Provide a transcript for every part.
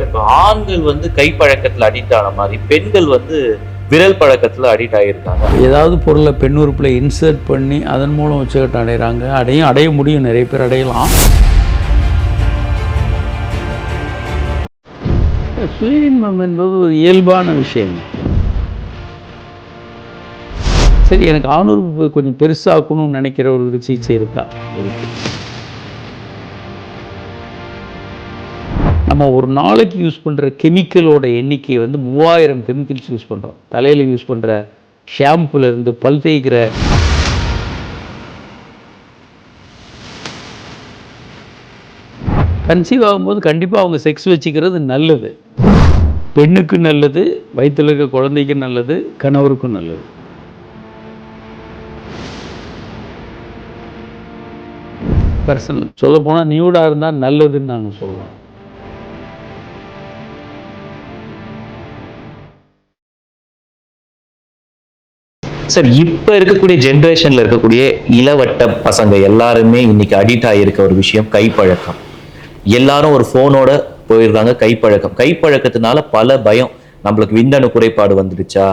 இப்ப ஆண்கள் வந்து கைப்பழக்கத்துல அடிக்ட் ஆன மாதிரி பெண்கள் வந்து விரல் பழக்கத்துல அடிக்ட் ஆகியிருக்காங்க ஏதாவது பொருளை பெண் உறுப்பில் இன்சர்ட் பண்ணி அதன் மூலம் உச்சகட்டம் அடைகிறாங்க. அடையும் அடைய முடியும். நிறைய பேர் அடையலாம். சுயஇன்பம் என்பது ஒரு இயல்பான விஷயம். சரி எனக்கு ஆணுறுப்பு கொஞ்சம் பெருசாக்கணும்னு நினைக்கிற ஒரு சிகிச்சை இருக்கா? இருக்கு. நம்ம ஒரு நாளைக்கு யூஸ் பண்ணுற கெமிக்கலோட எண்ணிக்கை வந்து மூவாயிரம் கெமிக்கல்ஸ் யூஸ் பண்ணுறோம் தலையில் யூஸ் பண்ணுற ஷாம்புலேருந்து பல் தேய்க்கிற கன்சீவ் ஆகும்போது கண்டிப்பாக அவங்க செக்ஸ் வச்சுக்கிறது நல்லது. பெண்ணுக்கு நல்லது வயிற்றில் இருக்க குழந்தைக்கு நல்லது கணவருக்கும் நல்லது. பர்சனல் சொல்ல போனால் நியூடாக இருந்தால் நல்லதுன்னு நாங்கள் சொல்லுவோம் சார் இப்போ இருக்கக்கூடிய ஜென்ரேஷன்ல இருக்கக்கூடிய இளவட்ட பசங்க எல்லாருமே இன்னைக்கு அடிக்ட் ஆகியிருக்க ஒரு விஷயம் கைப்பழக்கம். எல்லாரும் ஒரு ஃபோனோட போயிடுறாங்க கைப்பழக்கம். கைப்பழக்கத்தினால பல பயம். நம்மளுக்கு விந்தணு குறைபாடு வந்துடுச்சா?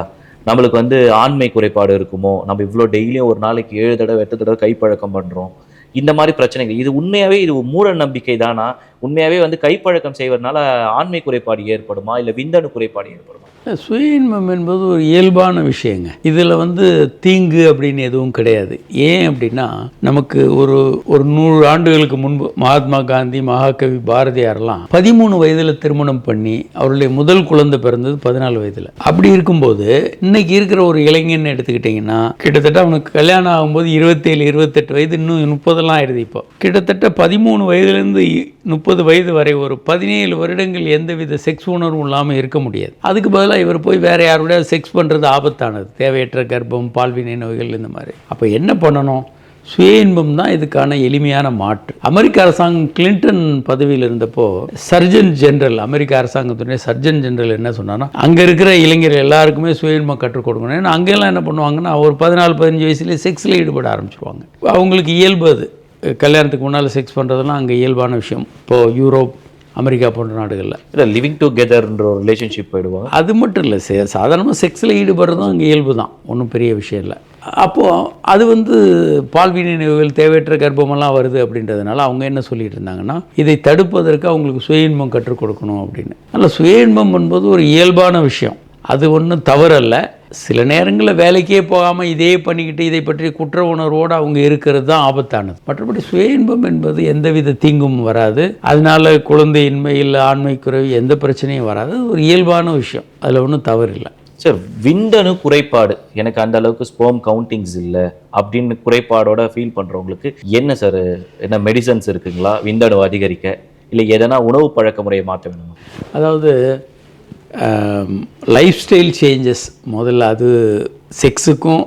நம்மளுக்கு வந்து ஆண்மை குறைபாடு இருக்குமோ? நம்ம இவ்வளோ டெய்லியும் ஒரு நாளைக்கு ஏழு தடவை எட்டு தடவை கைப்பழக்கம் பண்ணுறோம் இந்த மாதிரி பிரச்சனைகள். இது உண்மையாகவே இது மூட நம்பிக்கை தானா உண்மையாகவே வந்து கைப்பழக்கம் செய்வதனால ஆண்மை குறைபாடு ஏற்படுமா? இல்லை விந்தணு குறைபாடு ஏற்படுமா? சுய இன்பம் என்பது ஒரு இயல்பான விஷயங்க. இதில் வந்து தீங்கு அப்படின்னு எதுவும் கிடையாது. ஏன் அப்படின்னா நமக்கு ஒரு ஒரு நூறு ஆண்டுகளுக்கு முன்பு மகாத்மா காந்தி மகாகவி பாரதியார்லாம் பதிமூணு வயதில் திருமணம் பண்ணி அவருடைய முதல் குழந்தை பிறந்தது பதினாலு வயதில். அப்படி இருக்கும்போது இன்னைக்கு இருக்கிற ஒரு இளைஞன் எடுத்துக்கிட்டிங்கன்னா கிட்டத்தட்ட அவனுக்கு கல்யாணம் ஆகும்போது இருபத்தேழு இருபத்தெட்டு வயது இன்னும் முப்பதெல்லாம் ஆயிடுது இப்போ. கிட்டத்தட்ட பதிமூணு வயதுலேருந்து முப்பது முப்பது வயது வரை ஒரு பதினேழு வருடங்கள் எந்தவித செக்ஸ் உணர்வும் இல்லாமல் இருக்க முடியாது. அதுக்கு பதிலாக இவர் போய் வேற யாரோட செக்ஸ் பண்ணுறது ஆபத்தானது. தேவையற்ற கர்ப்பம் பால்வினை நோய்கள் இந்த மாதிரி. அப்போ என்ன பண்ணணும்? சுய இன்பம் தான் இதுக்கான எளிமையான மாற்று. அமெரிக்க அரசாங்கம் கிளின்டன் பதவியில் இருந்தப்போ சர்ஜன் ஜெனரல் அமெரிக்க அரசாங்கத்துடைய சர்ஜன் ஜெனரல் என்ன சொன்னான்னா அங்கே இருக்கிற இளைஞர் எல்லாருக்குமே சுய இன்பம் கற்றுக் கொடுக்கணும் ஏன்னா அங்கெல்லாம் என்ன பண்ணுவாங்கன்னா ஒரு பதினாலு பதினஞ்சு வயசுலேயே செக்ஸில் ஈடுபட ஆரம்பிச்சிருவாங்க. அவங்களுக்கு இயல்பு அது. கல்யாணத்துக்கு முன்னால் செக்ஸ் பண்ணுறதெல்லாம் அங்கே இயல்பான விஷயம். இப்போது யூரோப் அமெரிக்கா போன்ற நாடுகளில். இல்ல லிவிங் டுகெதர்ன்ற ஒரு ரிலேஷன்ஷிப் போயிடுவாங்க அது மட்டும் இல்லை சே சாதாரணமாக செக்ஸில் ஈடுபடுறதும் அங்கே இயல்பு தான் ஒன்றும் பெரிய விஷயம் இல்லை. அப்போது அது வந்து பால்வினை நிகழ்வுகள் தேவையற்ற கர்ப்பமெல்லாம் வருது அப்படின்றதுனால அவங்க என்ன சொல்லிட்டு இருந்தாங்கன்னா இதை தடுப்பதற்கு அவங்களுக்கு சுய இன்பம் கற்றுக் கொடுக்கணும் அப்படின்னு. அதனால் சுய இன்பம் என்பது ஒரு இயல்பான விஷயம். அது ஒன்றும் தவறல்ல. சில நேரங்களில் வேலைக்கே போகாமல் இதே பண்ணிக்கிட்டு இதை பற்றி குற்ற உணர்வோடு அவங்க இருக்கிறது தான் ஆபத்தானது. மற்றபடி சுய இன்பம் என்பது எந்தவித தீங்கும் வராது. அதனால குழந்தையின்மை இல்லை ஆண்மை குறைவு எந்த பிரச்சனையும் வராது. ஒரு இயல்பான விஷயம். அதில் ஒன்றும் தவறு இல்லை. சார் விந்தணு குறைபாடு. எனக்கு அந்த அளவுக்கு ஸ்போம் கவுண்டிங்ஸ் இல்லை அப்படின்னு குறைபாடோட ஃபீல் பண்றவங்களுக்கு என்ன சார் என்ன மெடிசன்ஸ் இருக்குங்களா? விந்தணு அதிகரிக்க. இல்லை எதனா உணவு பழக்க முறையை மாற்ற வேணுமா? அதாவது லைஃப் ஸ்டைல் சேஞ்சஸ் முதல்ல அது செக்ஸுக்கும்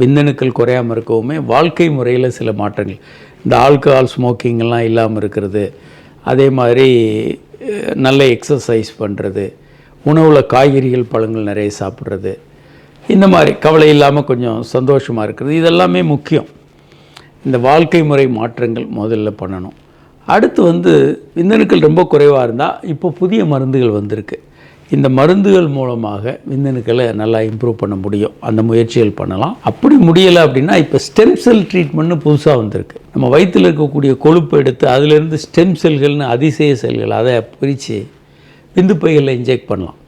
விந்தணுக்கள் குறையாமல் இருக்கவுமே வாழ்க்கை முறையில் சில மாற்றங்கள். இந்த ஆல்கஹால் ஸ்மோக்கிங்லாம் இல்லாமல் இருக்கிறது. அதே மாதிரி நல்ல எக்ஸசைஸ் பண்ணுறது உணவில் காய்கறிகள் பழங்கள் நிறைய சாப்பிட்றது. இந்த மாதிரி கவலை இல்லாமல் கொஞ்சம் சந்தோஷமாக இருக்கிறது. இதெல்லாமே முக்கியம். இந்த வாழ்க்கை முறை மாற்றங்கள் முதல்ல பண்ணணும். அடுத்து வந்து விந்தணுக்கள் ரொம்ப குறைவாக இருந்தால் இப்போ புதிய மருந்துகள் வந்திருக்கு. இந்த மருந்துகள் மூலமாக விந்தணுக்களை நல்லா இம்ப்ரூவ் பண்ண முடியும். அந்த முயற்சிகள் பண்ணலாம். அப்படி முடியலை அப்படின்னா இப்போ ஸ்டெம் செல் ட்ரீட்மெண்ட்னு புதுசாக வந்திருக்கு. நம்ம வயிற்றில் இருக்கக்கூடிய கொழுப்பு எடுத்து அதிலிருந்து ஸ்டெம் செல்கள்னு அதிசய செல்கள் அதை பிரித்து விந்து பைகளில் இன்ஜெக்ட் பண்ணலாம்.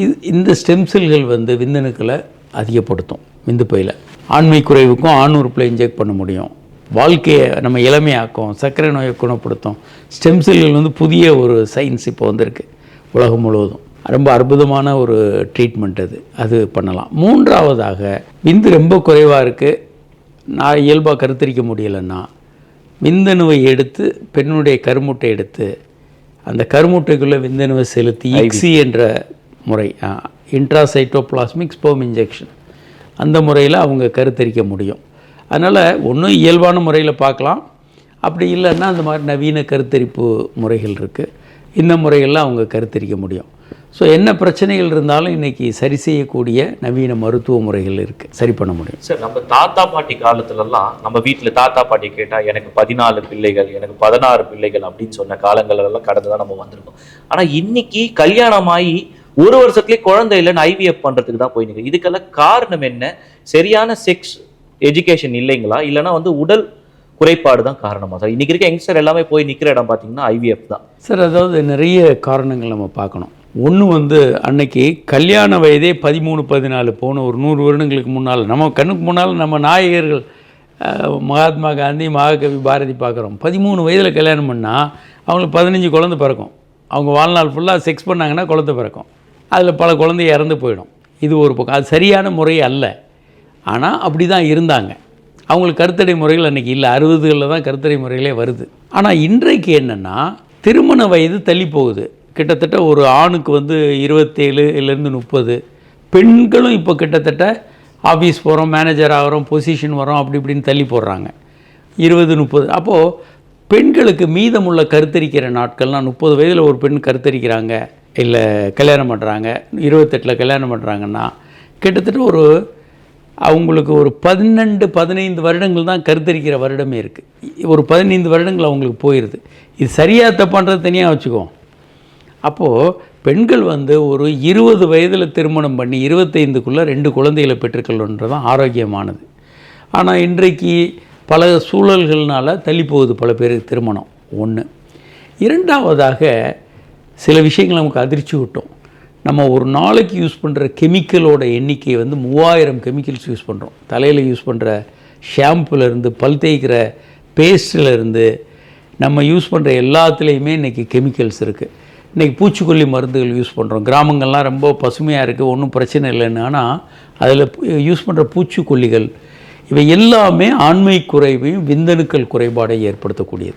இது இந்த ஸ்டெம் செல்கள் வந்து விந்தணுக்களை அதிகப்படுத்தும் விந்து பையில். ஆண்மை குறைவுக்கும் ஆண் உறுப்பில் இன்ஜெக்ட் பண்ண முடியும். வாழ்க்கையை நம்ம இளமையாக்கும் சர்க்கரை நோயை குணப்படுத்தும். ஸ்டெம் செல்கள் வந்து புதிய ஒரு சயின்ஸ் இப்போ வந்திருக்கு. உலகம் முழுவதும். ரொம்ப அற்புதமான ஒரு ட்ரீட்மெண்ட் அது. அது பண்ணலாம். மூன்றாவதாக விந்து ரொம்ப குறைவாக இருக்குது நான் இயல்பாக கருத்தரிக்க முடியலைன்னா விந்தணுவை எடுத்து பெண்ணுடைய கருமுட்டை எடுத்து அந்த கருமுட்டைக்குள்ளே விந்தணுவை செலுத்தி இக்ஸி என்ற முறை இன்ட்ராசைட்டோபிளாஸ்மிக் ஸ்போம் இன்ஜெக்ஷன் அந்த முறையில் அவங்க கருத்தரிக்க முடியும். அதனால் ஒன்றும் இயல்பான முறையில் பார்க்கலாம். அப்படி இல்லைன்னா அந்த மாதிரி நவீன கருத்தரிப்பு முறைகள் இருக்குது இந்த முறைகளில் அவங்க கருத்தரிக்க முடியும். ஸோ என்ன பிரச்சனைகள் இருந்தாலும் இன்னைக்கு சரி செய்யக்கூடிய நவீன மருத்துவ முறைகள் இருக்குது சரி பண்ண முடியும். சார் நம்ம தாத்தா பாட்டி காலத்துலலாம் நம்ம வீட்டில் தாத்தா பாட்டி கேட்டால் எனக்கு பதினாலு பிள்ளைகள் எனக்கு பதினாறு பிள்ளைகள் அப்படின்னு சொன்ன காலங்கள் எல்லாம் கடந்து தான் நம்ம வந்திருக்கோம். ஆனால் இன்னைக்கு கல்யாணமாகி ஒரு வருஷத்துலேயே குழந்தை இல்லைன்னு ஐவிஎஃப் பண்ணுறதுக்கு தான் போய் நிற்குது இதுக்கெல்லாம் காரணம் என்ன? சரியான செக்ஸ் எஜுகேஷன் இல்லைங்களா? இல்லைன்னா வந்து உடல் குறைபாடு தான் காரணமா? சார் இன்னைக்கு இருக்க யங்ஸ்டர் எல்லாமே போய் நிற்கிற இடம் பார்த்தீங்கன்னா ஐவிஎஃப் தான். சார் அதாவது நிறைய காரணங்கள் நம்ம பார்க்கணும். ஒன்று வந்து அன்னைக்கு கல்யாண வயதே பதிமூணு பதினாலு போன ஒரு நூறு வருடங்களுக்கு முன்னால் நம்ம கண்ணுக்கு முன்னால் நம்ம நாயகர்கள் மகாத்மா காந்தி மகாகவி பாரதி பார்க்குறோம். பதிமூணு வயதில் கல்யாணம் பண்ணால் அவங்களுக்கு பதினஞ்சு குழந்தை பிறக்கும். அவங்க வாழ்நாள் ஃபுல்லாக செக்ஸ் பண்ணாங்கன்னா குழந்தை பிறக்கும். அதில் பல குழந்தை இறந்து போயிடும். இது ஒரு பக்கம். அது சரியான முறை அல்ல. ஆனால் அப்படி தான் இருந்தாங்க. அவங்களுக்கு கருத்தடை முறைகள் அன்றைக்கி இல்லை. அறுபதுகளில் தான் கருத்தடை முறைகளே வருது. ஆனால் இன்றைக்கு என்னென்னா திருமண வயது தள்ளி போகுது. கிட்டத்தட்ட ஒரு ஆணுக்கு வந்து இருபத்தேழு இல்லைருந்து முப்பது. பெண்களும் இப்போ கிட்டத்தட்ட ஆஃபீஸ் போகிறோம் மேனேஜர் ஆகிறோம் பொசிஷன் வரோம் அப்படி இப்படின்னு தள்ளி போடுறாங்க. இருபது முப்பது. அப்போது பெண்களுக்கு மீதமுள்ள கருத்தரிக்கிற நாட்கள்லாம் முப்பது வயதில் ஒரு பெண் கருத்தரிக்கிறாங்க இல்லை கல்யாணம் பண்ணுறாங்க இருபத்தெட்டில் கல்யாணம் பண்ணுறாங்கன்னா கிட்டத்தட்ட ஒரு அவங்களுக்கு ஒரு பதினெண்டு பதினைந்து வருடங்கள் தான் கருத்தரிக்கிற வருடமே இருக்குது ஒரு பதினைந்து வருடங்கள் அவங்களுக்கு போயிடுது இது சரியாக தப்பான்றது தனியாக வச்சுக்குவோம் அப்போது பெண்கள் வந்து ஒரு இருபது வயதில் திருமணம் பண்ணி இருபத்தைந்துக்குள்ளே ரெண்டு குழந்தைகளை பெற்றுக்கொள்ளுன்றது தான் ஆரோக்கியமானது. ஆனால் இன்றைக்கு பல சூழல்கள்னால் தள்ளி போகுது பல பேருக்கு திருமணம். ஒன்று இரண்டாவதாக சில விஷயங்கள் நமக்கு அதிர்ச்சி விட்டோம் நம்ம ஒரு நாளைக்கு யூஸ் பண்ணுற கெமிக்கலோட எண்ணிக்கை வந்து மூவாயிரம் கெமிக்கல்ஸ் யூஸ் பண்ணுறோம் தலையில் யூஸ் பண்ணுற ஷாம்புலேருந்து பல் தேய்க்கிற பேஸ்ட்டில் நம்ம யூஸ் பண்ணுற எல்லாத்துலேயுமே இன்றைக்கி கெமிக்கல்ஸ் இருக்குது இன்றைக்கி பூச்சிக்கொல்லி மருந்துகள் யூஸ் பண்ணுறோம் கிராமங்கள்லாம் ரொம்ப பசுமையாக இருக்குது ஒன்றும் பிரச்சனை இல்லைன்னு. ஆனால் அதில் யூஸ் பண்ணுற பூச்சிக்கொல்லிகள் இவை எல்லாமே ஆண்மை குறைவையும் விந்தணுக்கள் குறைபாடை ஏற்படுத்தக்கூடியது.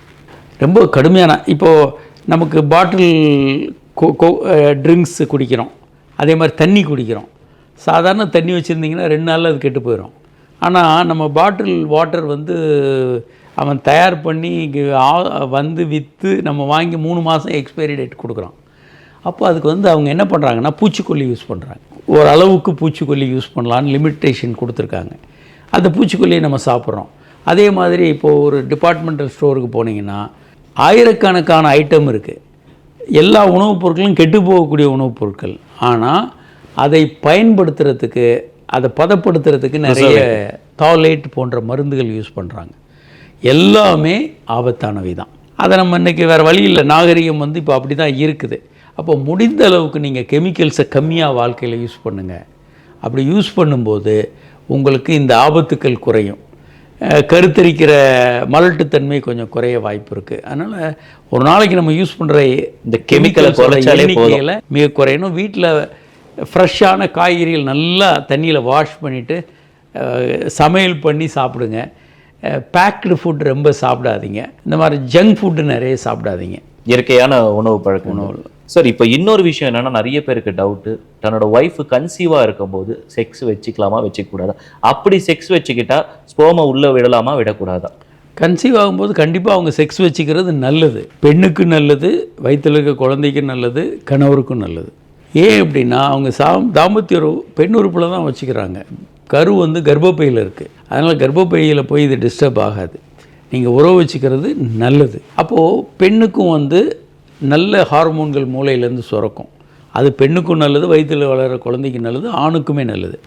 ரொம்ப கடுமையான இப்போது நமக்கு பாட்டில் ட்ரிங்க்ஸ் குடிக்கிறோம். அதே மாதிரி தண்ணி குடிக்கிறோம். சாதாரண தண்ணி வச்சுருந்திங்கன்னா ரெண்டு நாளில் அது கெட்டு போயிடும் ஆனால் நம்ம பாட்டில் வாட்டர் வந்து அவன் தயார் பண்ணி வந்து விற்று நம்ம வாங்கி மூணு மாதம் எக்ஸ்பைரி டேட் கொடுக்குறான். அப்போ அதுக்கு வந்து அவங்க என்ன பண்ணுறாங்கன்னா பூச்சிக்கொல்லி யூஸ் பண்ணுறாங்க ஓரளவுக்கு பூச்சிக்கொல்லி யூஸ் பண்ணலான்னு லிமிட்டேஷன் கொடுத்துருக்காங்க. அந்த பூச்சிக்கொல்லியை நம்ம சாப்பிட்றோம். அதே மாதிரி இப்போது ஒரு டிபார்ட்மெண்டல் ஸ்டோருக்கு போனீங்கன்னா ஆயிரக்கணக்கான ஐட்டம் இருக்குது எல்லா உணவுப் பொருட்களும் கெட்டு போகக்கூடிய உணவுப் பொருட்கள். ஆனால் அதை பயன்படுத்துறதுக்கு அதை பதப்படுத்துறதுக்கு நிறைய டாலேட் போன்ற மருந்துகள் யூஸ் பண்ணுறாங்க எல்லாமே ஆபத்தானவை தான் அதை நம்ம இன்றைக்கி வேறு வழி இல்லை. நாகரிகம் வந்து இப்போ அப்படி தான் இருக்குது. அப்போ முடிந்த அளவுக்கு நீங்கள் கெமிக்கல்ஸை கம்மியாக வாழ்க்கையில் யூஸ் பண்ணுங்கள் அப்படி யூஸ் பண்ணும்போது உங்களுக்கு இந்த ஆபத்துக்கள் குறையும். கருத்தரிக்கிற மலட்டுத்தன்மை கொஞ்சம் குறைய வாய்ப்பு இருக்குது அதனால் ஒரு நாளைக்கு நம்ம யூஸ் பண்ணுற இந்த போதும். எண்ணிக்கையில் மிக குறையணும். வீட்டில் ஃப்ரெஷ்ஷான காய்கறிகள் நல்லா தண்ணியில் வாஷ் பண்ணிவிட்டு சமையல் பண்ணி சாப்பிடுங்க. பேக்டு ஃபுட் ரொம்ப சாப்பிடாதீங்க. இந்த மாதிரி ஜங்க் ஃபுட்டு நிறைய சாப்பிடாதீங்க. இயற்கையான உணவு பழக்க உணவு. சார் இப்போ இன்னொரு விஷயம் என்னன்னா நிறைய பேருக்கு டவுட்டு தன்னோட ஒய்ஃப் கன்சீவாக இருக்கும்போது செக்ஸ் வச்சுக்கலாமா வச்சுக்க கூடாதா அப்படி செக்ஸ் வச்சுக்கிட்டா ஸ்போமை உள்ள விடலாமா விடக்கூடாதா? கன்சீவ் ஆகும்போது கண்டிப்பாக அவங்க செக்ஸ் வச்சுக்கிறது நல்லது. பெண்ணுக்கு நல்லது வயிற்றில் இருக்க குழந்தைக்கு நல்லது கணவருக்கும் நல்லது. ஏன் அப்படின்னா அவங்க சா தாம்பத்திய பெண் உறுப்பில் தான் வச்சுக்கிறாங்க. கரு வந்து கர்ப்பப்பையில் இருக்குது அதனால் கர்ப்பப்பையில் போய் இது டிஸ்டர்ப் ஆகாது. நீங்கள் உறவு வச்சுக்கிறது நல்லது. அப்போது பெண்ணுக்கும் வந்து நல்ல ஹார்மோன்கள் மூளையிலேருந்து சுரக்கும். அது பெண்ணுக்கும் நல்லது வயிற்றில் வளர்கிற குழந்தைக்கு நல்லது ஆணுக்குமே நல்லது.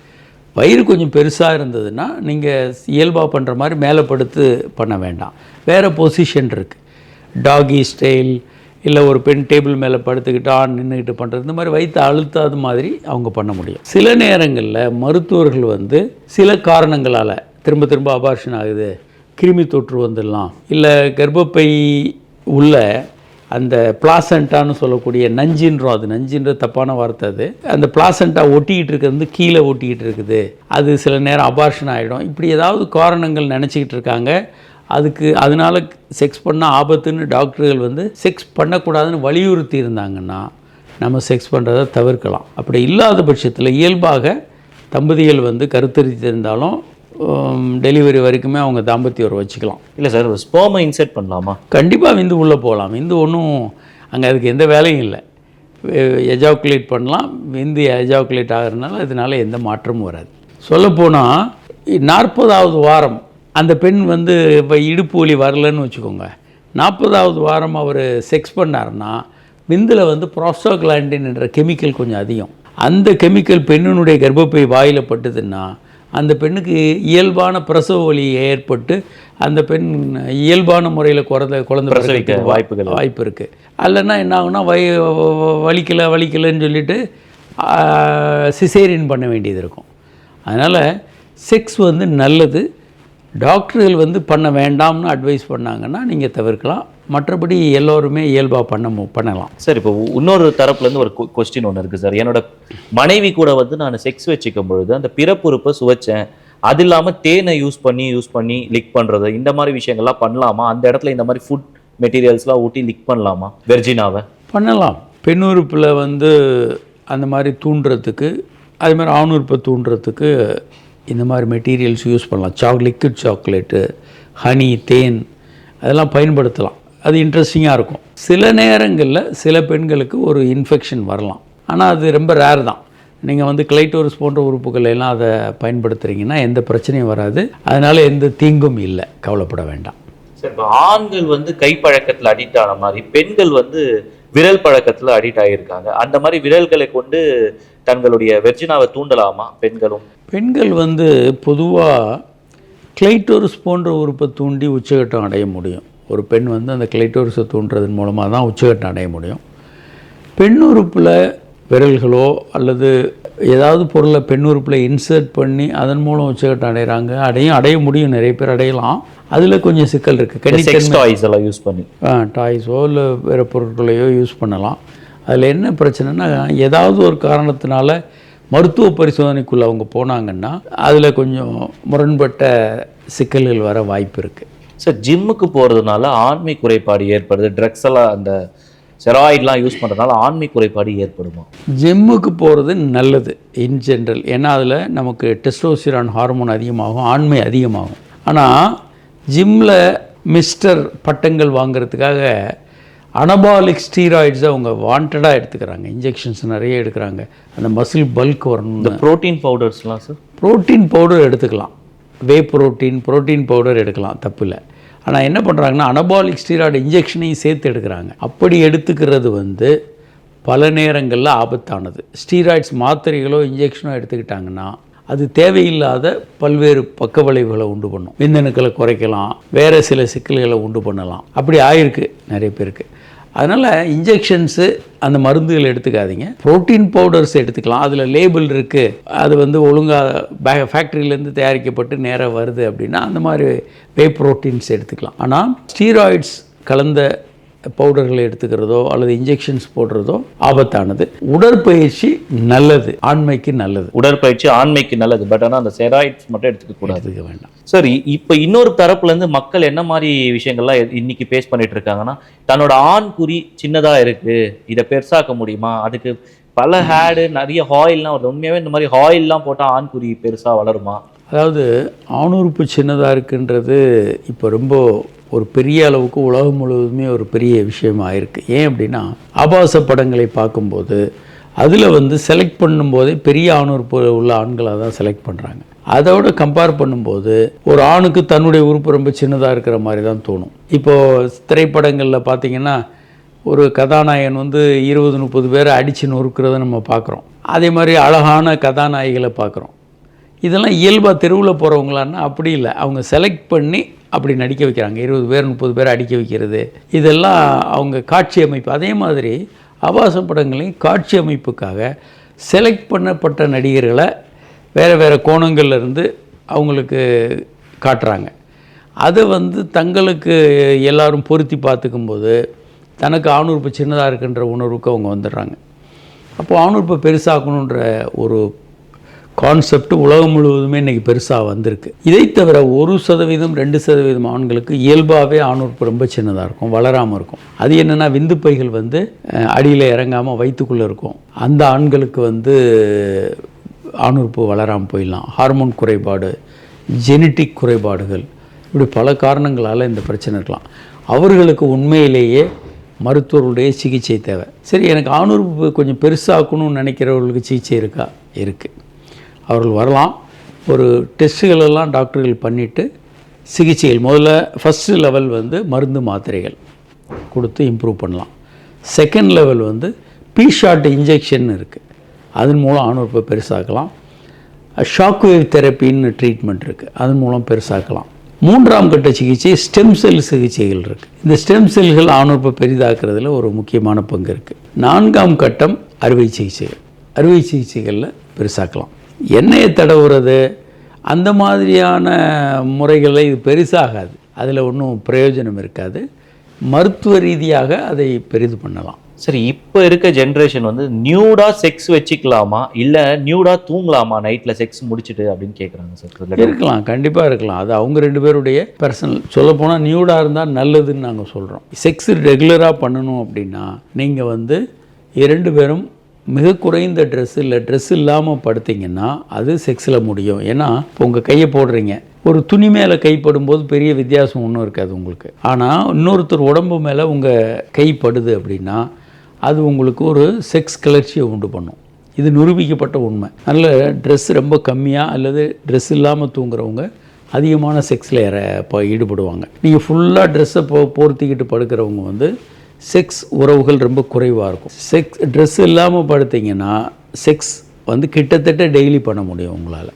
வயிறு கொஞ்சம் பெருசாக இருந்ததுன்னா நீங்கள் இயல்பாக பண்ணுற மாதிரி மேலே படுத்து பண்ண வேண்டாம். வேறு பொசிஷன் இருக்குது டாகி ஸ்டைல் இல்லை ஒரு பெண் டேபிள் மேலே படுத்துக்கிட்டு ஆண் நின்றுக்கிட்டு பண்ணுறது இந்த மாதிரி வயிற்று அழுத்தாத மாதிரி அவங்க பண்ண முடியும். சில நேரங்களில் மருத்துவர்கள் வந்து சில காரணங்களால் திரும்ப திரும்ப அபார்ஷன் ஆகுது கிருமி தொற்று வந்துடலாம் இல்லை கர்ப்பப்பை உள்ள அந்த பிளாசண்டான்னு சொல்லக்கூடிய நஞ்சின்றோம் அது நஞ்சின்ற தப்பான வார்த்தை அது. அந்த பிளாசண்டா ஒட்டிக்கிட்டு இருக்கிறது வந்து கீழே ஒட்டிக்கிட்டு இருக்குது. அது சில நேரம் அபார்ஷன் ஆகிடும் இப்படி ஏதாவது காரணங்கள் நினச்சிக்கிட்டு இருக்காங்க. அதுக்கு அதனால செக்ஸ் பண்ணால் ஆபத்துன்னு டாக்டர்கள் வந்து செக்ஸ் பண்ணக்கூடாதுன்னு வலியுறுத்தி இருந்தாங்கன்னா நம்ம செக்ஸ் பண்ணுறதை தவிர்க்கலாம். அப்படி இல்லாத பட்சத்தில் இயல்பாக தம்பதிகள் வந்து கருத்தரித்திருந்தாலும் டெலிவரி வரைக்குமே அவங்க தாம்பத்திய உறவு வச்சுக்கலாம். இல்லை சார் ஸ்போமை இன்செர்ட் பண்ணலாமா? கண்டிப்பாக விந்து உள்ளே போகலாம். விந்து ஒன்றும் அங்கே அதுக்கு எந்த வேலையும் இல்லை. எஜாக்குலேட் பண்ணலாம். விந்து எஜாக்குலேட் ஆகிறதுனால அதனால எந்த மாற்றமும் வராது. சொல்லப்போனால் நாற்பதாவது வாரம் அந்த பெண் வந்து இப்போ இடுப்பு வலி வரலன்னு வச்சுக்கோங்க. நாற்பதாவது வாரம் அவர் செக்ஸ் பண்ணாருன்னா விந்தில் வந்து ப்ராஸ்டோகிளாண்டின் என்ற கெமிக்கல் கொஞ்சம் அதிகம். அந்த கெமிக்கல் பெண்ணினுடைய கர்ப்பப்பை வாயில் பட்டுதுன்னா அந்த பெண்ணுக்கு இயல்பான பிரசவ வலி ஏற்பட்டு அந்த பெண் இயல்பான முறையில் குழந்தை குழந்தை பிரசவிக்க வாய்ப்புகள் வாய்ப்பு இருக்குது அல்லனா என்ன ஆகுனா வை வலிக்கல வலிக்கலைன்னு சொல்லிட்டு சிசேரியன் பண்ண வேண்டியது இருக்கும். அதனால் செக்ஸ் வந்து நல்லது. டாக்டர்கள் வந்து பண்ண வேண்டாம்னு அட்வைஸ் பண்ணாங்கன்னா நீங்கள் தவிர்க்கலாம். மற்றபடி எல்லோருமே இயல்பாக பண்ண மு- பண்ணலாம். சார் இப்போ இன்னொரு தரப்புல இருந்து ஒரு கொஸ்டின் ஒன்று இருக்கு சார். என்னோட மனைவி கூட வந்து நான் செக்ஸ் வச்சுக்கும் பொழுது அந்த பிறப்புறுப்பை சுவைச்சேன். அது இல்லாம தேனை யூஸ் பண்ணி யூஸ் பண்ணி லிக் பண்றது இந்த மாதிரி விஷயங்கள்லாம் பண்ணலாமா? அந்த இடத்துல இந்த மாதிரி ஃபுட் மெட்டீரியல்ஸ்லாம் ஊட்டி லிக் பண்ணலாமா? வெர்ஜினாவை? பண்ணலாம். பெண் உறுப்பில் வந்து அந்த மாதிரி தூண்டுறதுக்கு அதே மாதிரி ஆண் உறுப்பை தூண்டுறதுக்கு இந்த மாதிரி மெட்டீரியல்ஸ் யூஸ் பண்ணலாம். சாக் லிக்விட் சாக்லேட்டு ஹனி தேன் அதெல்லாம் பயன்படுத்தலாம். அது இன்ட்ரெஸ்டிங்காக இருக்கும். சில நேரங்களில் சில பெண்களுக்கு ஒரு இன்ஃபெக்ஷன் வரலாம். ஆனால் அது ரொம்ப ரேர் தான். நீங்கள் வந்து கிளைட்டோரிஸ் போன்ற உறுப்புகள் எல்லாம் அதை பயன்படுத்துகிறீங்கன்னா எந்த பிரச்சனையும் வராது. அதனால் எந்த தீங்கும் இல்லை. கவலைப்பட வேண்டாம். சார் இப்போ ஆண்கள் வந்து கைப்பழக்கத்தில் அடிக்ட் ஆன மாதிரி பெண்கள் வந்து விரல் பழக்கத்தில் அடிக்ட் ஆகியிருக்காங்க அந்த மாதிரி விரல்களை கொண்டு தங்களுடைய வெர்ஜினாவை தூண்டலாமா பெண்களும்? பெண்கள் வந்து பொதுவாக கிளைட்டோரிஸ் போன்ற உறுப்பை தூண்டி உச்சகட்டம் அடைய முடியும். ஒரு பெண் வந்து அந்த கிளைட்டோரிஸை தூண்டுறதன் மூலமாக தான் உச்சகட்டம் அடைய முடியும். பெண் உறுப்பில் விரல்களோ அல்லது ஏதாவது பொருளை பெண் உறுப்பில் இன்சர்ட் பண்ணி அதன் மூலம் உச்சகட்டம் அடைகிறாங்க. அடையும் அடைய முடியும். நிறைய பேர் அடையலாம். அதில் கொஞ்சம் சிக்கல் இருக்குது டாய்ஸ் எல்லாம் யூஸ் பண்ணி. டாய்ஸோ இல்லை வேறு பொருட்களையோ யூஸ் பண்ணலாம். அதில் என்ன பிரச்சனைனா ஏதாவது ஒரு காரணத்தினால மருத்துவ பரிசோதனைக்குள்ளே அவங்க போனாங்கன்னா அதில் கொஞ்சம் முரண்பட்ட சிக்கல்கள் வர வாய்ப்பு இருக்குது சார் ஜிம்முக்கு போகிறதுனால ஆண்மை குறைபாடு ஏற்படுது. ட்ரக்ஸ் எல்லாம் அந்த செராய்ட்லாம் யூஸ் பண்ணுறதுனால ஆண்மை குறைபாடு ஏற்படுமா? ஜிம்முக்கு போகிறது நல்லது இன் ஜென்ரல் ஏன்னா அதில் நமக்கு டெஸ்டோஸ்டிரான் ஹார்மோன் அதிகமாகும் ஆண்மை அதிகமாகும். ஆனால் ஜிம்மில் மிஸ்டர் பட்டங்கள் வாங்குறதுக்காக அனபாலிக் ஸ்டீராய்ட்ஸை அவங்க வாண்டடாக எடுத்துக்கிறாங்க. இன்ஜெக்ஷன்ஸ் நிறைய எடுக்கிறாங்க. அந்த மசில் பல்க் வரணும் இந்த ப்ரோட்டீன் பவுடர்ஸ்லாம் சார் புரோட்டீன் பவுடர் எடுத்துக்கலாம். வே புரோட்டீன் புரோட்டீன் பவுடர் எடுக்கலாம் தப்பு இல்லை ஆனால் என்ன பண்ணுறாங்கன்னா அனபாலிக் ஸ்டீராய்டு இன்ஜெக்ஷனையும் சேர்த்து எடுக்கிறாங்க. அப்படி எடுத்துக்கிறது வந்து பல நேரங்களில் ஆபத்தானது. ஸ்டீராய்ட்ஸ் மாத்திரைகளோ இன்ஜெக்ஷனோ எடுத்துக்கிட்டாங்கன்னா அது தேவையில்லாத பல்வேறு பக்க விளைவுகளை உண்டு பண்ணும். விந்தணுக்களை குறைக்கலாம். வேறு சில சிக்கல்களை உண்டு பண்ணலாம். அப்படி ஆயிருக்கு நிறைய பேருக்கு. அதனால் இன்ஜெக்ஷன்ஸு அந்த மருந்துகள் எடுத்துக்காதீங்க. ப்ரோட்டீன் பவுடர்ஸ் எடுத்துக்கலாம். அதில் லேபிள் இருக்குது அது வந்து ஒழுங்காக பே ஃபேக்ட்ரியிலேருந்து தயாரிக்கப்பட்டு நேராக வருது அப்படின்னா அந்த மாதிரி வே ப்ரோட்டீன்ஸ் எடுத்துக்கலாம். ஆனால் ஸ்டீராய்ட்ஸ் கலந்த பவுடர்களை எடுத்துக்கிறதோ அல்லது இன்ஜெக்ஷன்ஸ் போடுறதோ ஆபத்தானது. உடற்பயிற்சி நல்லது ஆண்மைக்கு நல்லது. உடற்பயிற்சி ஆண்மைக்கு நல்லது. பட் ஆனால் அந்த செராய்ட்ஸ் மட்டும் எடுத்துக்க கூடாது. வேண்டாம். சரி இப்போ இன்னொரு தரப்புல இருந்து மக்கள் என்ன மாதிரி விஷயங்கள்லாம் இன்னைக்கு பேஸ் பண்ணிட்டு இருக்காங்கன்னா தன்னோட ஆண் குறி சின்னதா இருக்கு. இதை பெருசாக்க முடியுமா? அதுக்கு பல ஹேடு நிறைய ஹாயில்லாம் வருது. உண்மையாவே இந்த மாதிரி ஹாயில்லாம் போட்டா ஆண் குறி பெருசா வளருமா? அதாவது ஆணுறுப்பு சின்னதாக இருக்குன்றது இப்போ ரொம்ப ஒரு பெரிய அளவுக்கு உலகம் முழுவதுமே ஒரு பெரிய விஷயமாக இருக்குது ஏன் அப்படின்னா ஆபாச படங்களை பார்க்கும்போது அதில் வந்து செலக்ட் பண்ணும்போதே பெரிய ஆணுறுப்பு உள்ள ஆண்களாக தான் செலக்ட் பண்ணுறாங்க அதோட கம்பேர் பண்ணும்போது ஒரு ஆணுக்கு தன்னுடைய உறுப்பு ரொம்ப சின்னதாக இருக்கிற மாதிரி தான் தோணும். இப்போது திரைப்படங்களில் பார்த்தீங்கன்னா ஒரு கதாநாயகன் வந்து இருபது முப்பது பேரை அடித்து நொறுக்கிறத நம்ம பார்க்குறோம் அதே மாதிரி அழகான கதாநாயகிகளை பார்க்குறோம் இதெல்லாம் இயல்பாக தெருவில் போகிறவங்களான்னா அப்படி இல்லை. அவங்க செலக்ட் பண்ணி அப்படி நடிக்க வைக்கிறாங்க. இருபது பேர் முப்பது பேர் அடிக்க வைக்கிறது. இதெல்லாம் அவங்க காட்சி அமைப்பு. அதே மாதிரி ஆபாச படங்களையும் காட்சி அமைப்புக்காக செலக்ட் பண்ணப்பட்ட நடிகர்களை வேறு வேறு கோணங்கள்லேருந்து அவங்களுக்கு காட்டுறாங்க. அதை வந்து தங்களுக்கு எல்லோரும் பொருத்தி பார்த்துக்கும்போது தனக்கு ஆணுறுப்பு சின்னதாக இருக்குன்ற உணர்வுக்கு அவங்க வந்துடுறாங்க. அப்போது ஆணுறுப்பை பெருசாக்கணுன்ற ஒரு கான்செப்ட் உலகம் முழுவதுமே இன்றைக்கி பெருசாக வந்திருக்கு. இதை தவிர ஒரு சதவீதம் ரெண்டு சதவீதம் ஆண்களுக்கு இயல்பாகவே ஆணுறுப்பு ரொம்ப சின்னதாக இருக்கும் வளராமல் இருக்கும். அது என்னென்னா விந்துப்பைகள் வந்து அடியில் இறங்காமல் வயிற்றுக்குள்ளே இருக்கும். அந்த ஆண்களுக்கு வந்து ஆணுறுப்பு வளராமல் போயிடலாம். ஹார்மோன் குறைபாடு ஜெனட்டிக் குறைபாடுகள் இப்படி பல காரணங்களால் இந்த பிரச்சனை இருக்கலாம். அவர்களுக்கு உண்மையிலேயே மருத்துவருடைய சிகிச்சை தேவை. சரி எனக்கு ஆணுறுப்பு கொஞ்சம் பெருசாக்கணும்னு நினைக்கிறவர்களுக்கு சிகிச்சை இருக்கா? இருக்குது அவர்கள் வரலாம். ஒரு டெஸ்ட்டுகளெல்லாம் டாக்டர்கள் பண்ணிவிட்டு சிகிச்சைகள். முதல்ல ஃபஸ்ட்டு லெவல் வந்து மருந்து மாத்திரைகள் கொடுத்து இம்ப்ரூவ் பண்ணலாம். செகண்ட் லெவல் வந்து பி ஷாட் இன்ஜெக்ஷன் இருக்குது அதன் மூலம் ஆணுறுப்பை பெருசாக்கலாம். ஷாக் வேவ் தெரப்பின்னு ட்ரீட்மெண்ட் இருக்குது அதன் மூலம் பெருசாக்கலாம். மூன்றாம் கட்ட சிகிச்சை ஸ்டெம் செல் சிகிச்சைகள் இருக்குது இந்த ஸ்டெம் செல்கள் ஆணுறுப்பை பெரிதாக்குறதுல ஒரு முக்கியமான பங்கு இருக்குது நான்காம் கட்டம் அறுவை சிகிச்சைகள். அறுவை சிகிச்சைகளில் பெருசாக்கலாம். எண்ணெயை தடவுறது அந்த மாதிரியான முறைகளில் இது பெருசாகாது. அதில் ஒன்றும் பிரயோஜனம் இருக்காது. மருத்துவ ரீதியாக அதை பெரிது பண்ணலாம். சரி இப்போ இருக்க ஜென்ரேஷன் வந்து நியூடா செக்ஸ் வச்சுக்கலாமா? இல்ல நியூடா தூங்கலாமா நைட்ல செக்ஸ் முடிச்சிட்டு அப்படின்னு கேக்குறாங்க சார் இருக்கலாம் கண்டிப்பாக இருக்கலாம். அது அவங்க ரெண்டு பேருடைய பர்சனல் சொல்லப்போனால் நியூடாக இருந்தால் நல்லதுன்னு நாங்கள் சொல்கிறோம். செக்ஸ் ரெகுலராக பண்ணணும் அப்படின்னா நீங்கள் வந்து இரண்டு பேரும் மிக குறைந்த ட்ரெஸ் இல்லை ட்ரெஸ் இல்லாமல் படுத்திங்கன்னா அது செக்ஸில் முடியும். ஏன்னா இப்போ உங்கள் கையை போடுறீங்க. ஒரு துணி மேலே கைப்படும்போது பெரிய வித்தியாசம் ஒன்றும் இருக்காது உங்களுக்கு. ஆனால் இன்னொருத்தர் உடம்பு மேலே உங்கள் கைப்படுது அப்படின்னா அது உங்களுக்கு ஒரு செக்ஸ் கிளர்ச்சியை உண்டு பண்ணும். இது நிரூபிக்கப்பட்ட உண்மை. அதனால் ட்ரெஸ் ரொம்ப கம்மியாக அல்லது ட்ரெஸ் இல்லாமல் தூங்குறவங்க அதிகமான செக்ஸில் இப்போ ஈடுபடுவாங்க. நீங்கள் ஃபுல்லாக ட்ரெஸ்ஸை போ போர்த்திக்கிட்டு படுக்கிறவங்க வந்து செக்ஸ் உறவுகள் ரொம்ப குறைவாக இருக்கும். செக்ஸ் ட்ரெஸ் இல்லாமல் படுத்தீங்கன்னா செக்ஸ் வந்து கிட்டத்தட்ட டெய்லி பண்ண முடியும் உங்களால்.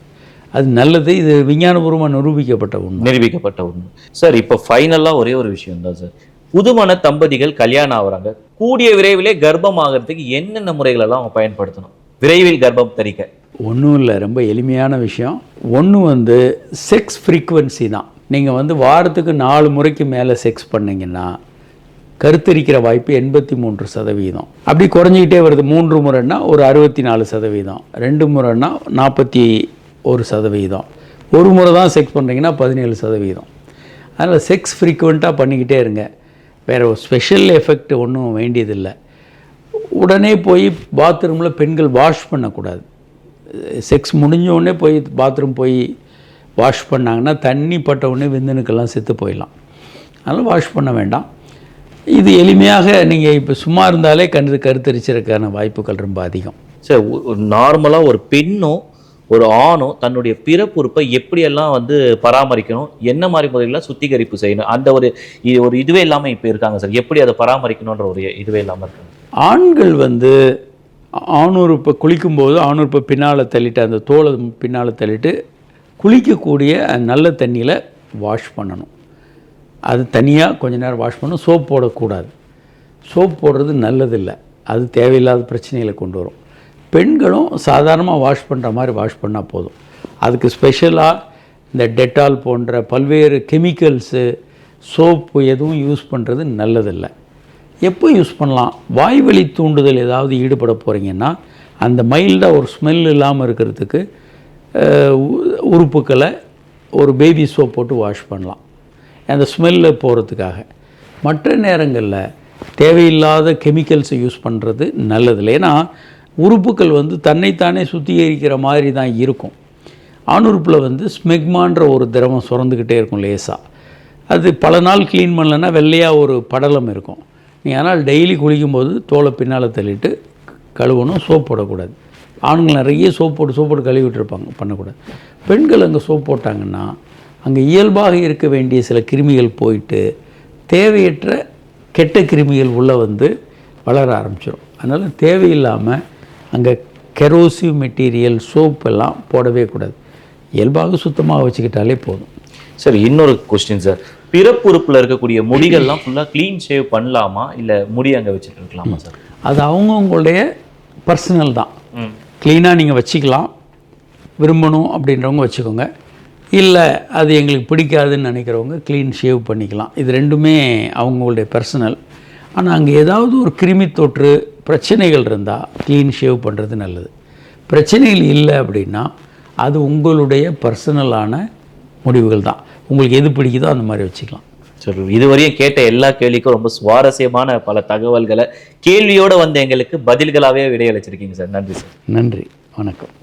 அது நல்லது இது விஞ்ஞானபூர்வமாக நிரூபிக்கப்பட்ட உண்மை. நிரூபிக்கப்பட்ட ஒண்ணு சார் இப்போ ஃபைனலா ஒரே ஒரு விஷயம் தான் சார் புதுமண தம்பதிகள் கல்யாணம் ஆகுறாங்க. கூடிய விரைவிலே கர்ப்பம் ஆகிறதுக்கு என்னென்ன முறைகள் எல்லாம் அவங்க பயன்படுத்தணும்? விரைவில் கர்ப்பம் தரிக்க. ஒன்றும் இல்லை ரொம்ப எளிமையான விஷயம். ஒன்று வந்து செக்ஸ் ஃப்ரீக்குவென்சி தான். நீங்கள் வந்து வாரத்துக்கு நாலு முறைக்கு மேலே செக்ஸ் பண்ணீங்கன்னா கருத்தரிக்கிற வாய்ப்பு எண்பத்தி மூன்று சதவீதம். அப்படி குறைஞ்சிக்கிட்டே வருது. மூன்று முறைன்னா ஒரு அறுபத்தி நாலு சதவீதம். ரெண்டு முறைன்னா நாற்பத்தி ஒரு சதவீதம். ஒரு முறை தான் செக்ஸ் பண்ணுறீங்கன்னா பதினேழு சதவீதம். அதனால் செக்ஸ் ஃப்ரீக்குவெண்ட்டாக பண்ணிக்கிட்டே இருங்க. வேறு ஒரு ஸ்பெஷல் எஃபெக்ட் ஒன்றும் வேண்டியதில்லை. உடனே போய் பாத்ரூமில் பெண்கள் வாஷ் பண்ணக்கூடாது. செக்ஸ் முடிஞ்ச உடனே போய் பாத்ரூம் போய் வாஷ் பண்ணாங்கன்னா தண்ணி பட்ட உடனே விந்தணுக்கெல்லாம் செத்து போயிடலாம். அதனால் வாஷ் பண்ண வேண்டாம். இது எளிமையாக நீங்கள் இப்போ சும்மா இருந்தாலே கண்டு கருத்தரிச்சிருக்கான வாய்ப்புகள் ரொம்ப அதிகம். சார் நார்மலா ஒரு பெண்ணோ ஒரு ஆணோ தன்னுடைய பிறப்புறுப்பை எப்படியெல்லாம் வந்து பராமரிக்கணும் என்ன மாதிரி முறையில் சுத்திகரிப்பு செய்யணும் அந்த ஒரு இது ஒரு இதுவே இல்லாம இப்போ இருக்காங்க சார். எப்படி அதை பராமரிக்கணுன்ற ஒரு இதுவே இல்லாம இருக்காங்க ஆண்கள் வந்து ஆணுறுப்பை குளிக்கும்போது ஆணுறுப்பை பின்னால் தள்ளிட்டு அந்த தோலை பின்னால் தள்ளிட்டு குளிக்கக்கூடிய நல்ல தண்ணியில் வாஷ் பண்ணணும். அது தனியாக கொஞ்ச நேரம் வாஷ் பண்ணும் சோப் போடக்கூடாது. சோப் போடுறது நல்லதில்லை. அது தேவையில்லாத பிரச்சனைகளை கொண்டு வரும். பெண்களும் சாதாரணமாக வாஷ் பண்ணுற மாதிரி வாஷ் பண்ணால் போதும். அதுக்கு ஸ்பெஷலாக இந்த டெட்டால் போன்ற பல்வேறு கெமிக்கல்ஸு சோப்பு எதுவும் யூஸ் பண்ணுறது நல்லதில்லை. எப்போ யூஸ் பண்ணலாம்? வாய்வழி தூண்டுதல் ஏதாவது ஈடுபட போகிறீங்கன்னா அந்த மைல்டாக ஒரு ஸ்மெல் இல்லாமல் இருக்கிறதுக்கு உறுப்புக்களை ஒரு பேபி சோப் போட்டு வாஷ் பண்ணலாம். அந்த ஸ்மெல்லு போகிறதுக்காக மற்ற நேரங்களில் தேவையில்லாத கெமிக்கல்ஸை யூஸ் பண்ணுறது நல்லதில்லை. ஏன்னா உறுப்புகள் வந்து தன்னைத்தானே சுத்திகரிக்கிற மாதிரி தான் இருக்கும். ஆணுறுப்பில் வந்து ஸ்மெக்மான்ற ஒரு திரவம் சுரந்துக்கிட்டே இருக்கும் லேசாக அது பல நாள் க்ளீன் பண்ணலன்னா வெள்ளையாக ஒரு படலம் இருக்கும். நீ ஆனால் டெய்லி குளிக்கும்போது தோலை பின்னால் தள்ளிட்டு கழுவணும் சோப் போடக்கூடாது. ஆண்கள் நிறைய சோப் போட்டு சோப் போட்டு கழுவிட்டு இருப்பாங்க பண்ணக்கூடாது. பெண்கள் அங்கே சோப் போட்டாங்கன்னா அங்கே இயல்பாக இருக்க வேண்டிய சில கிருமிகள் போயிட்டு தேவையற்ற கெட்ட கிருமிகள் உள்ளே வந்து வளர ஆரம்பிச்சிடும் அதனால் தேவையில்லாமல் அங்கே கெரோசிவ் மெட்டீரியல் சோப் எல்லாம் போடவே கூடாது. இயல்பாக சுத்தமாக வச்சுக்கிட்டாலே போதும். சார் இன்னொரு கொஸ்டின் சார் பிறப்புறுப்புல இருக்கக்கூடிய முடிகள்லாம் ஃபுல்லா க்ளீன் ஷேவ் பண்ணலாமா? இல்ல முடி அங்க வச்சுட்டு இருக்கலாமா சார் அது அவங்கவுங்களுடைய பர்சனல் தான். க்ளீனாக நீங்கள் வச்சுக்கலாம். விரும்பணும் அப்படின்றவங்க வச்சுக்கோங்க. இல்லை அது எங்களுக்கு பிடிக்காதுன்னு நினைக்கிறவங்க க்ளீன் ஷேவ் பண்ணிக்கலாம். இது ரெண்டுமே அவங்களுடைய பர்சனல் ஆனால் அங்கே ஏதாவது ஒரு கிருமி தொற்று பிரச்சனைகள் இருந்தால் க்ளீன் ஷேவ் பண்ணுறது நல்லது. பிரச்சனைகள் இல்லை அப்படின்னா அது உங்களுடைய பர்சனலான முடிவுகள் தான். உங்களுக்கு எது பிடிக்குதோ அந்த மாதிரி வச்சுக்கலாம். சரி இதுவரையும் கேட்ட எல்லா கேள்விக்கும் ரொம்ப சுவாரஸ்யமான பல தகவல்களை கேள்வியோட வந்த எங்களுக்கு பதில்களாவே விடையளிச்சிருக்கீங்க சார். நன்றி சார். நன்றி. வணக்கம்.